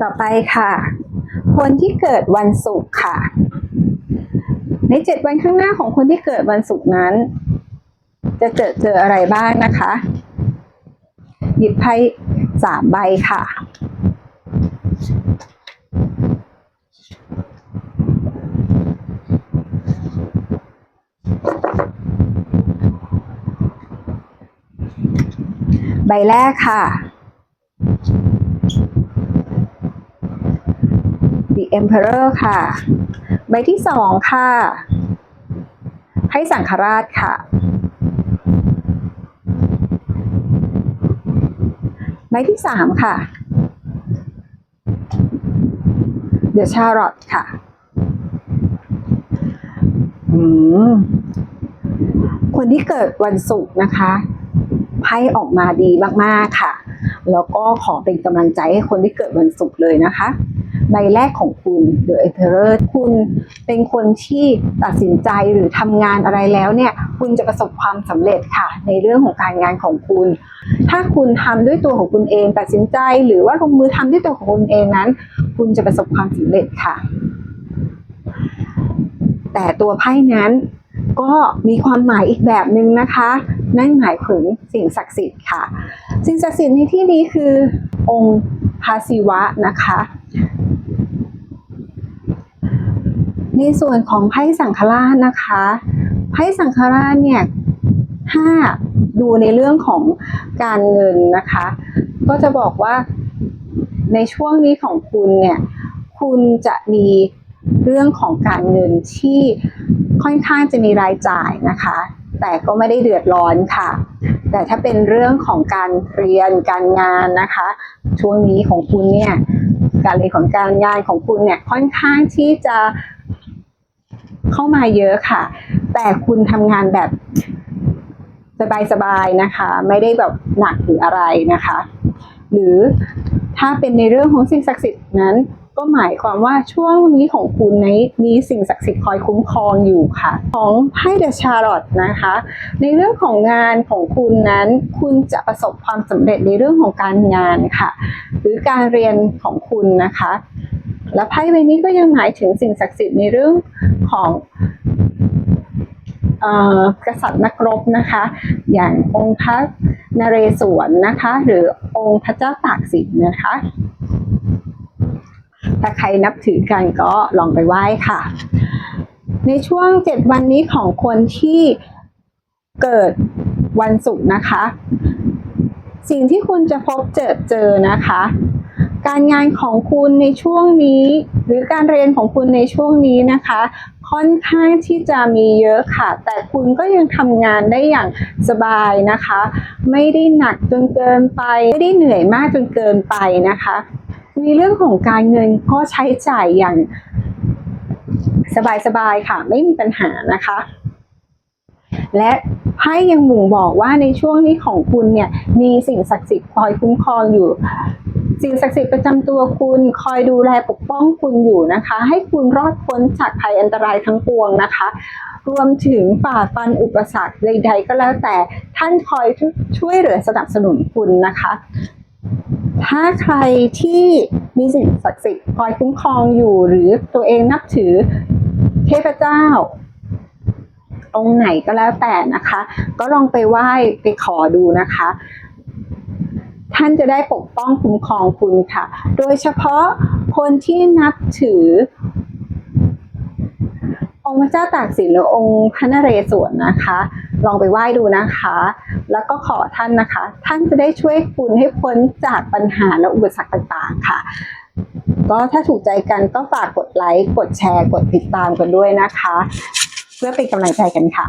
ต่อไปค่ะ คนที่เกิดวันศุกร์ค่ะ ในเจ็ดวันข้างหน้าของคนที่เกิดวันศุกร์นั้น จะเจอเจออะไรบ้างนะคะ หยิบไพ่สามใบค่ะใบแรกค่ะ The Emperor ค่ะ ใบที่สองค่ะไพ่สังฆราชค่ะ ใบที่สามค่ะ The Chariot ค่ะอืมคนที่เกิดวันศุกร์นะคะไพ่ออกมาดีมากๆค่ะ แล้วก็ขอเป็นกำลังใจให้คนที่เกิดวันศุกร์เลยนะคะ ใบแรกของคุณ The Emperor คุณเป็นคนที่ตัดสินใจหรือทำงานอะไรแล้วเนี่ย คุณจะประสบความสำเร็จค่ะ ในเรื่องของการงานของคุณ ถ้าคุณทำด้วยตัวของคุณเอง ตัดสินใจหรือว่าลงมือทำด้วยตัวของคุณเองนั้น คุณจะประสบความสำเร็จค่ะ แต่ตัวไพ่นั้นก็มีความหมายอีกแบบหนึ่งนะคะ นั่นหมายถึงสิ่งศักดิ์สิทธิ์ค่ะ สิ่งศักดิ์สิทธิ์ในที่นี้คือองค์พระศิวะนะคะ ในส่วนของไพ่สังฆราชนะคะไพ่สังฆราชเนี่ยถ้าดูในเรื่องของการเงินนะคะ ก็จะบอกว่าในช่วงนี้ของคุณเนี่ยคุณจะมีเรื่องของการเงินที่ค่อนข้างจะมีรายจ่ายนะคะ แต่ก็ไม่ได้เดือดร้อนค่ะ แต่ถ้าเป็นเรื่องของการเรียนการงานนะคะ ช่วงนี้ของคุณเนี่ยการเรียนของการงานของคุณเนี่ยค่อนข้างที่จะ เข้ามาเยอะค่ะ แต่คุณทำงานแบบสบายๆนะคะ ไม่ได้แบบหนักหรืออะไรนะคะ หรือถ้าเป็นในเรื่องของสิ่งศักดิ์สิทธิ์นั้นก็หมายความว่าช่วงนี้ของคุณในมีสิ่งศักดิ์สิทธิ์คอยคุ้มครองอยู่ค่ะ ของไพ่เดอะชาร์ลอตนะคะ ในเรื่องของงานของคุณนั้น คุณจะประสบความสำเร็จในเรื่องของการงานค่ะ หรือการเรียนของคุณนะคะ และไพ่ใบนี้ก็ยังหมายถึงสิ่งศักดิ์สิทธิ์ในเรื่องของกษัตริย์นักรบนะคะ อย่างองค์พระนเรศวรนะคะ หรือองค์พระเจ้าตากสินนะคะ ถ้าใครนับถือกันก็ลองไปไหว้ค่ะ ในช่วงเจ็ดวันนี้ของคนที่เกิดวันศุกร์นะคะ สิ่งที่คุณจะพบเจอเจอนะคะ การงานของคุณในช่วงนี้ หรือการเรียนของคุณในช่วงนี้นะคะ ค่อนข้างที่จะมีเยอะค่ะ แต่คุณก็ยังทำงานได้อย่างสบายนะคะ ไม่ได้หนักจนเกินไป ไม่ได้เหนื่อยมากจนเกินไปนะคะ ในเรื่องของการเงินก็ใช้จ่ายอย่างสบายๆค่ะ ไม่มีปัญหานะคะ และไพ่ยังบ่งบอกว่าในช่วงนี้ของคุณเนี่ยมีสิ่งศักดิ์สิทธิ์คอยคุ้มครองอยู่ สิ่งศักดิ์สิทธิ์ประจำตัวคุณคอยดูแลปกป้องคุณอยู่นะคะ ให้คุณรอดพ้นจากภัยอันตรายทั้งปวงนะคะ รวมถึงฝ่าฟันอุปสรรคใด ๆ ก็แล้วแต่ท่านคอยช่วยเหลือสนับสนุนคุณนะคะ ถ้าใครที่มีสิ่งศักดิ์สิทธิ์คอยคุ้มครองอยู่หรือตัวเองนับถือเทพเจ้าองค์ไหนก็แล้วแต่นะคะ ก็ลองไปไหว้ไปขอดูนะคะ ท่านจะได้ปกป้องคุ้มครองคุณค่ะ โดยเฉพาะคนที่นับถือ องค์พระเจ้าตากสินหรือองค์พระนเรศวรนะคะ ลองไปไหว้ดูนะคะ แล้วก็ขอท่านนะคะ ท่านจะได้ช่วยคุณให้พ้นจากปัญหาและอุปสรรคต่างๆค่ะก็ถ้าถูกใจกันก็ฝากกดไลค์ กดแชร์ กดติดตามกันด้วยนะคะ เพื่อเป็นกำลังใจกันค่ะ